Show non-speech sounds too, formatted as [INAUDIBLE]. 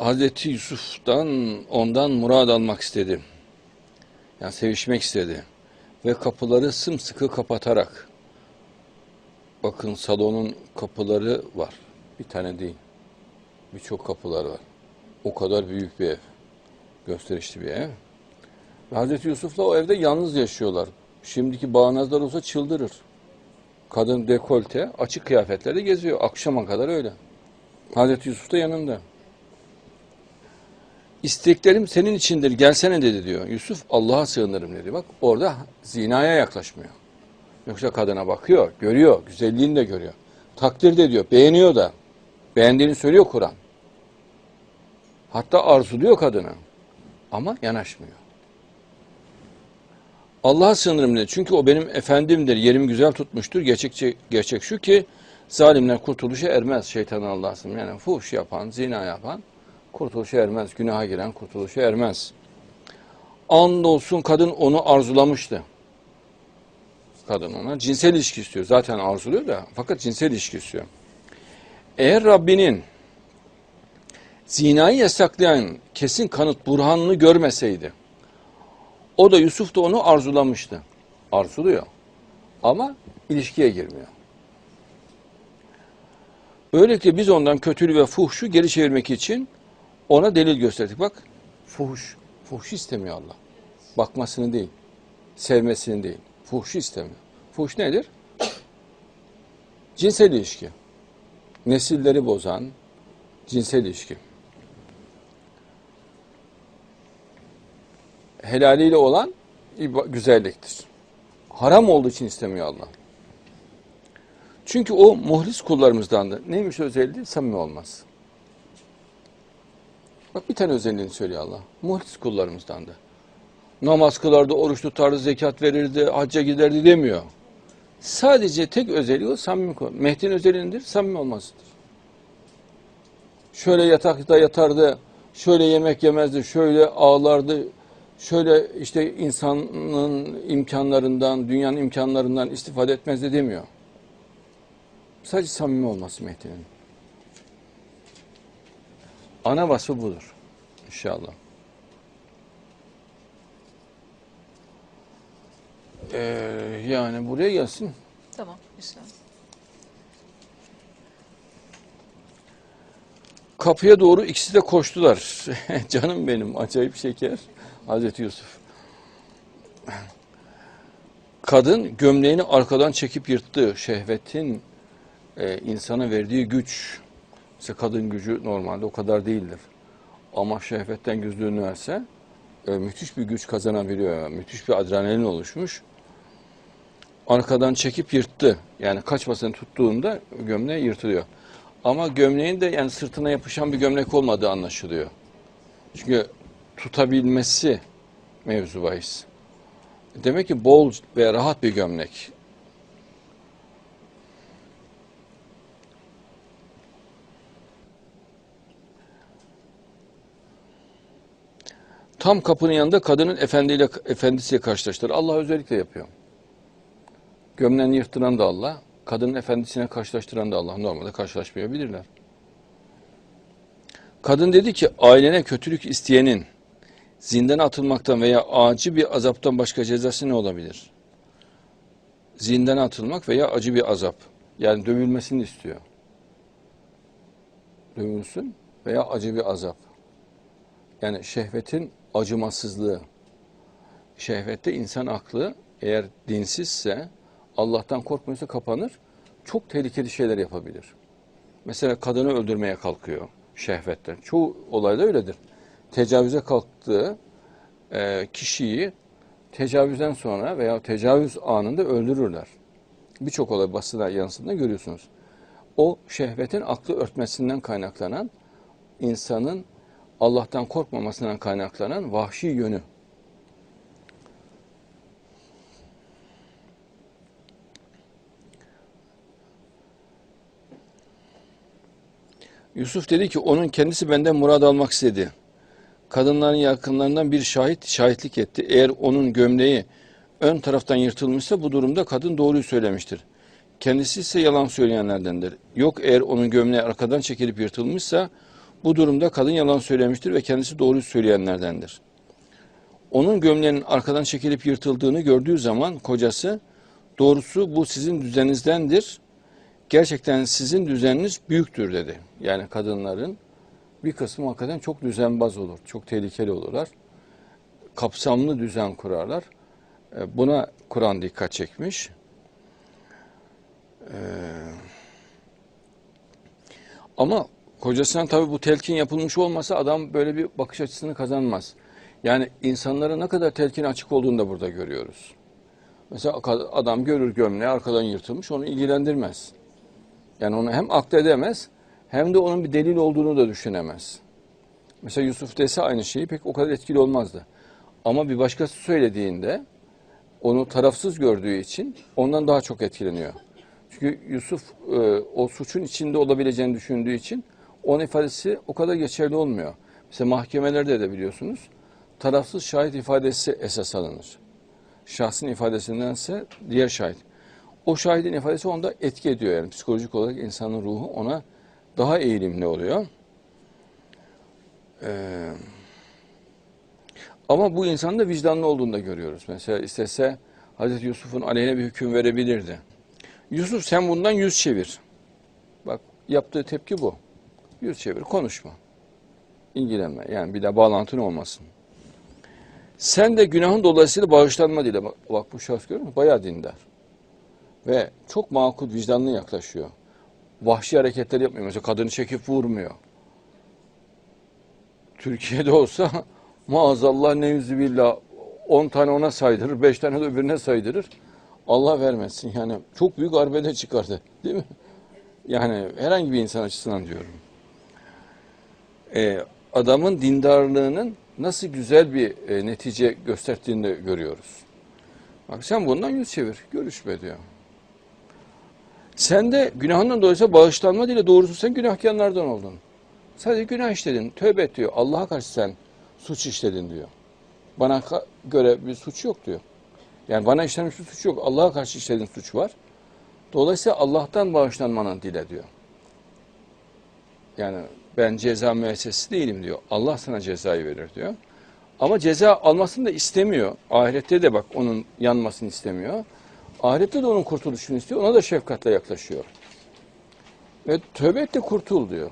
Hazreti Yusuf'tan ondan murad almak istedi. Yani sevişmek istedi. Ve kapıları sımsıkı kapatarak bakın salonun kapıları var. Bir tane değil. Birçok kapılar var. O kadar büyük bir ev. Gösterişli bir ev. Ve Hazreti Yusuf'la o evde yalnız yaşıyorlar. Şimdiki bağnazlar olsa çıldırır. Kadın dekolte, açık kıyafetlerde geziyor. Akşama kadar öyle. Hazreti Yusuf da yanında. İsteklerim senin içindir gelsene dedi diyor. Yusuf Allah'a sığınırım dedi. Bak orada zinaya yaklaşmıyor. Yoksa kadına bakıyor, görüyor, güzelliğini de görüyor. Takdir de ediyor, beğeniyor da. Beğendiğini söylüyor Kur'an. Hatta arzuluyor kadını. Ama yanaşmıyor. Allah'a sığınırım dedi. Çünkü o benim efendimdir, yerimi güzel tutmuştur. Gerçek, gerçek şu ki zalimler kurtuluşa ermez şeytanın Allah'a sığınırım. Yani fuhuş yapan, zina yapan kurtuluşa ermez. Günaha giren kurtuluşa ermez. Andolsun kadın onu arzulamıştı. Kadın ona cinsel ilişki istiyor. Zaten arzuluyor da fakat cinsel ilişki istiyor. Eğer Rabbinin zinayı yasaklayan kesin kanıt burhanını görmeseydi o da Yusuf da onu arzulamıştı. Arzuluyor. Ama ilişkiye girmiyor. Böylelikle biz ondan kötülüğü ve fuhşu geri çevirmek için ona delil gösterdik. Bak fuhuş. Fuhşu istemiyor Allah. Bakmasını değil. Sevmesini değil. Fuhşu istemiyor. Fuhuş nedir? Cinsel ilişki. Nesilleri bozan cinsel ilişki. Helaliyle olan güzelliktir. Haram olduğu için istemiyor Allah. Çünkü o muhlis kullarımızdandır. Neymiş özelliği? Samimi olmaz. Bak bir tane özelliğini söylüyor Allah. Muhlis kullarımızdandı. Namaz kılardı, oruç tutardı, zekat verirdi, hacca giderdi demiyor. Sadece tek özelliği o samimi kul. Mehdi'nin özelliğidir, samimi olmasıdır. Şöyle yatakta yatardı, şöyle yemek yemezdi, şöyle ağlardı, şöyle işte insanın imkanlarından, dünyanın imkanlarından istifade etmezdi demiyor. Sadece samimi olması Mehdi'nin. Ana vasfı budur. İnşallah. Ee, yani buraya gelsin. Tamam inşallah. Kapıya doğru ikisi de koştular. [LAUGHS] Canım benim acayip şeker. Hazreti Yusuf. Kadın gömleğini arkadan çekip yırttı. Şehvetin e, insana verdiği güç. Mesela kadın gücü normalde o kadar değildir. Ama şehvetten gözlüğünü verse e, müthiş bir güç kazanabiliyor. Müthiş bir adrenalin oluşmuş. Arkadan çekip yırttı. Yani kaçmasını tuttuğunda gömleği yırtılıyor. Ama gömleğin de yani sırtına yapışan bir gömlek olmadığı anlaşılıyor. Çünkü tutabilmesi mevzu bahis. Demek ki bol ve rahat bir gömlek. Tam kapının yanında kadının efendiyle efendisiyle karşılaştılar. Allah özellikle yapıyor. Gömleğini yırtıran da Allah, kadının efendisine karşılaştıran da Allah. Normalde karşılaşmayabilirler. Kadın dedi ki ailene kötülük isteyenin zindana atılmaktan veya acı bir azaptan başka cezası ne olabilir? Zindana atılmak veya acı bir azap. Yani dövülmesini istiyor. Dövülsün veya acı bir azap. Yani şehvetin acımasızlığı. Şehvette insan aklı eğer dinsizse, Allah'tan korkmuyorsa kapanır, çok tehlikeli şeyler yapabilir. Mesela kadını öldürmeye kalkıyor şehvetten. Çoğu olayda öyledir. Tecavüze kalktığı e, kişiyi tecavüzden sonra veya tecavüz anında öldürürler. Birçok olay basına yansıdığında görüyorsunuz. O şehvetin aklı örtmesinden kaynaklanan insanın Allah'tan korkmamasından kaynaklanan vahşi yönü. Yusuf dedi ki onun kendisi benden murad almak istedi. Kadınların yakınlarından bir şahit şahitlik etti. Eğer onun gömleği ön taraftan yırtılmışsa bu durumda kadın doğruyu söylemiştir. Kendisi ise yalan söyleyenlerdendir. Yok eğer onun gömleği arkadan çekilip yırtılmışsa Bu durumda kadın yalan söylemiştir ve kendisi doğruyu söyleyenlerdendir. Onun gömleğinin arkadan çekilip yırtıldığını gördüğü zaman kocası doğrusu bu sizin düzeninizdendir. Gerçekten sizin düzeniniz büyüktür dedi. Yani kadınların bir kısmı hakikaten çok düzenbaz olur. Çok tehlikeli olurlar. Kapsamlı düzen kurarlar. E, Buna Kur'an dikkat çekmiş. Ee, ama kocasından tabii bu telkin yapılmış olmasa adam böyle bir bakış açısını kazanmaz. Yani insanlara ne kadar telkin açık olduğunu da burada görüyoruz. Mesela adam görür gömleği arkadan yırtılmış onu ilgilendirmez. Yani onu hem akledemez hem de onun bir delil olduğunu da düşünemez. Mesela Yusuf dese aynı şeyi pek o kadar etkili olmazdı. Ama bir başkası söylediğinde onu tarafsız gördüğü için ondan daha çok etkileniyor. Çünkü Yusuf e, o suçun içinde olabileceğini düşündüğü için onun ifadesi o kadar geçerli olmuyor. Mesela mahkemelerde de biliyorsunuz tarafsız şahit ifadesi esas alınır. Şahsın ifadesindense diğer şahit. O şahidin ifadesi onda etki ediyor yani psikolojik olarak insanın ruhu ona daha eğilimli oluyor. Ee, ama bu insanın da vicdanlı olduğunu da görüyoruz. Mesela istese Hazreti Yusuf'un aleyhine bir hüküm verebilirdi. Yusuf sen bundan yüz çevir. Bak yaptığı tepki bu. Yüz çevir, konuşma. İlgilenme. Yani bir de bağlantın olmasın. Sen de günahın dolayısıyla bağışlanma dile. Bak, bu şahıs görüyor musun? Bayağı dindar. Ve çok makul, vicdanlı yaklaşıyor. Vahşi hareketler yapmıyor. Mesela kadını çekip vurmuyor. Türkiye'de olsa [LAUGHS] maazallah ne yüzü billah 10 tane ona saydırır, 5 tane de öbürüne saydırır. Allah vermesin yani çok büyük arbede çıkardı değil mi? Yani herhangi bir insan açısından diyorum. Ee, adamın dindarlığının nasıl güzel bir e, netice gösterdiğini de görüyoruz. Bak sen bundan yüz çevir, görüşme diyor. Sen de günahından dolayısıyla bağışlanma dile doğrusu sen günahkarlardan oldun. Sadece günah işledin, tövbe et diyor. Allah'a karşı sen suç işledin diyor. Bana göre bir suç yok diyor. Yani bana işlenmiş bir suç yok. Allah'a karşı işlediğin suç var. Dolayısıyla Allah'tan bağışlanmanı dile diyor. Yani ben ceza müessesesi değilim diyor. Allah sana cezayı verir diyor. Ama ceza almasını da istemiyor. Ahirette de bak onun yanmasını istemiyor. Ahirette de onun kurtuluşunu istiyor. Ona da şefkatle yaklaşıyor. Ve tövbe et de kurtul diyor.